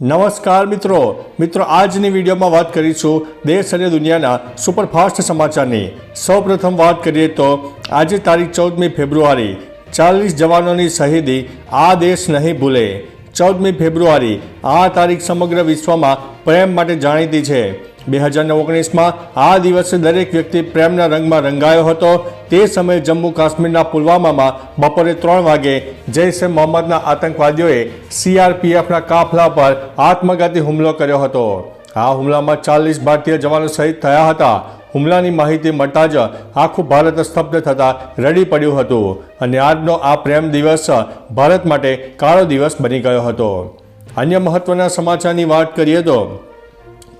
નમસ્કાર મિત્રો. મિત્રો, આજની વિડીયોમાં વાત કરીશું દેશ અને દુનિયાના સુપરફાસ્ટ સમાચારની. સૌપ્રથમ વાત કરીએ તો, આજે તારીખ ચૌદમી ફેબ્રુઆરી, ચાલીસ જવાનોની શહીદી આ દેશ નહીં ભૂલે. ચૌદમી ફેબ્રુઆરી, આ તારીખ સમગ્ર વિશ્વમાં પ્રેમ માટે જાણીતી છે. બે હજાર ઓગણીસમાં આ દિવસે દરેક વ્યક્તિ પ્રેમના રંગમાં રંગાયો હતો. તે સમયે જમ્મુ કાશ્મીરના પુલવામામાં બપોરે ત્રણ વાગે જૈશ એ મોહમ્મદના આતંકવાદીઓએ સીઆરપીએફના કાફલા પર આત્મઘાતી હુમલો કર્યો હતો. આ હુમલામાં ચાલીસ ભારતીય જવાનો શહીદ થયા હતા. હુમલાની માહિતી મળતા જ આખું ભારત સ્તબ્ધ થતાં રડી પડ્યું હતું અને આજનો આ પ્રેમ દિવસ ભારત માટે કાળો દિવસ બની ગયો હતો. અન્ય મહત્વના સમાચારની વાત કરીએ તો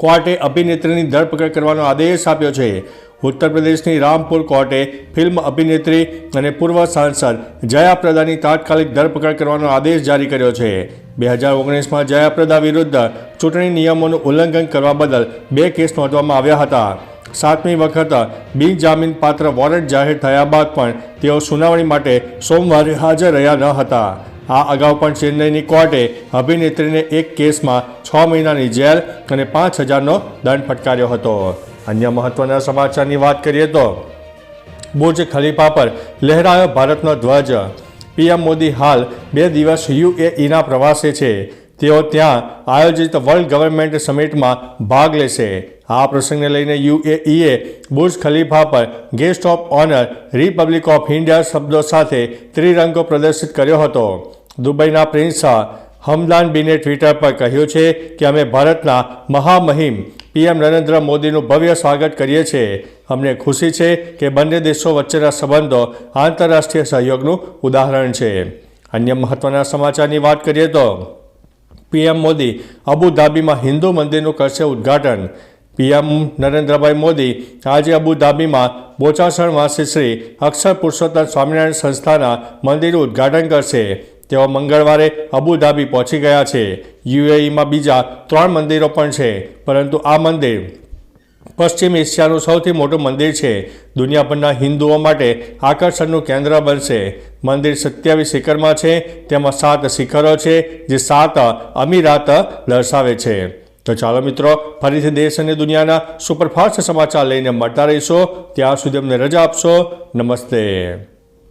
કોર્ટે અભિનેત્રીની ધરપકડ કરવાનો આદેશ આપ્યો છે. ઉત્તર પ્રદેશની રામપુર કોર્ટે ફિલ્મ અભિનેત્રી અને પૂર્વ સાંસદ જયાપ્રદાની તાત્કાલિક ધરપકડ કરવાનો આદેશ જારી કર્યો છે. બે હજાર ઓગણીસમાં જયાપ્રદા વિરુદ્ધ ચૂંટણી નિયમોનું ઉલ્લંઘન કરવા બદલ બે કેસ નોંધવામાં આવ્યા હતા. સાતમી વખત બિનજામીન પાત્ર વોરંટ જાહેર થયા બાદ પણ તેઓ સુનાવણી માટે સોમવારે હાજર રહ્યા ન હતા. આ અગાઉ પણ ચેન્નઈની કોર્ટે અભિનેત્રીને એક કેસમાં છ મહિનાની જેલ અને પાંચ હજારનો દંડ ફટકાર્યો હતો. અન્ય મહત્વના સમાચારની વાત કરીએ તો, બુર્જ ખલીફા પર લહેરાયો ભારતનો ધ્વજ. પીએમ મોદી હાલ બે દિવસ યુએઈના પ્રવાસે છે. તેઓ ત્યાં આયોજિત વર્લ્ડ ગવર્મેન્ટ સમિટમાં ભાગ લેશે. આ પ્રસંગને લઈને યુએઈએ બુર્જ ખલીફા પર guest of honour, republic of India શબ્દો સાથે ત્રિરંગો પ્રદર્શિત કર્યો હતો. દુબઈના પ્રિન્સ હમદાન બીને ટ્વિટર પર કહ્યું છે કે અમે ભારતના મહામહિમ પીએમ નરેન્દ્ર મોદીનું ભવ્ય સ્વાગત કરીએ છીએ. અમને ખુશી છે કે બંને દેશો વચ્ચેના સંબંધો આંતરરાષ્ટ્રીય સહયોગનું ઉદાહરણ છે. અન્ય મહત્વના સમાચારની વાત કરીએ તો પીએમ મોદી અબુધાબીમાં હિન્દુ મંદિરનું કરશે ઉદ્ઘાટન. પીએમ નરેન્દ્રભાઈ મોદી આજે અબુધાબીમાં બોચાસણ વાસી શ્રી અક્ષર પુરુષોત્તમ સ્વામિનારાયણ સંસ્થાના મંદિરનું ઉદ્ઘાટન કરશે. તેઓ મંગળવારે અબુધાબી પહોંચી ગયા છે. યુએઈમાં બીજા ત્રણ મંદિરો પણ છે, પરંતુ આ મંદિર પશ્ચિમ એશિયાનું સૌથી મોટું મંદિર છે. દુનિયાભરના હિન્દુઓ માટે આકર્ષણનું કેન્દ્ર બનશે. મંદિર સત્યાવીસ શિખરમાં છે, તેમાં સાત શિખરો છે, જે સાત અમીરાત દર્શાવે છે. તો ચાલો મિત્રો, ફરીથી દેશ અને દુનિયાના સુપરફાસ્ટ સમાચાર લઈને મળતા રહીશો. ત્યાં સુધી અમને રજા આપશો. નમસ્તે.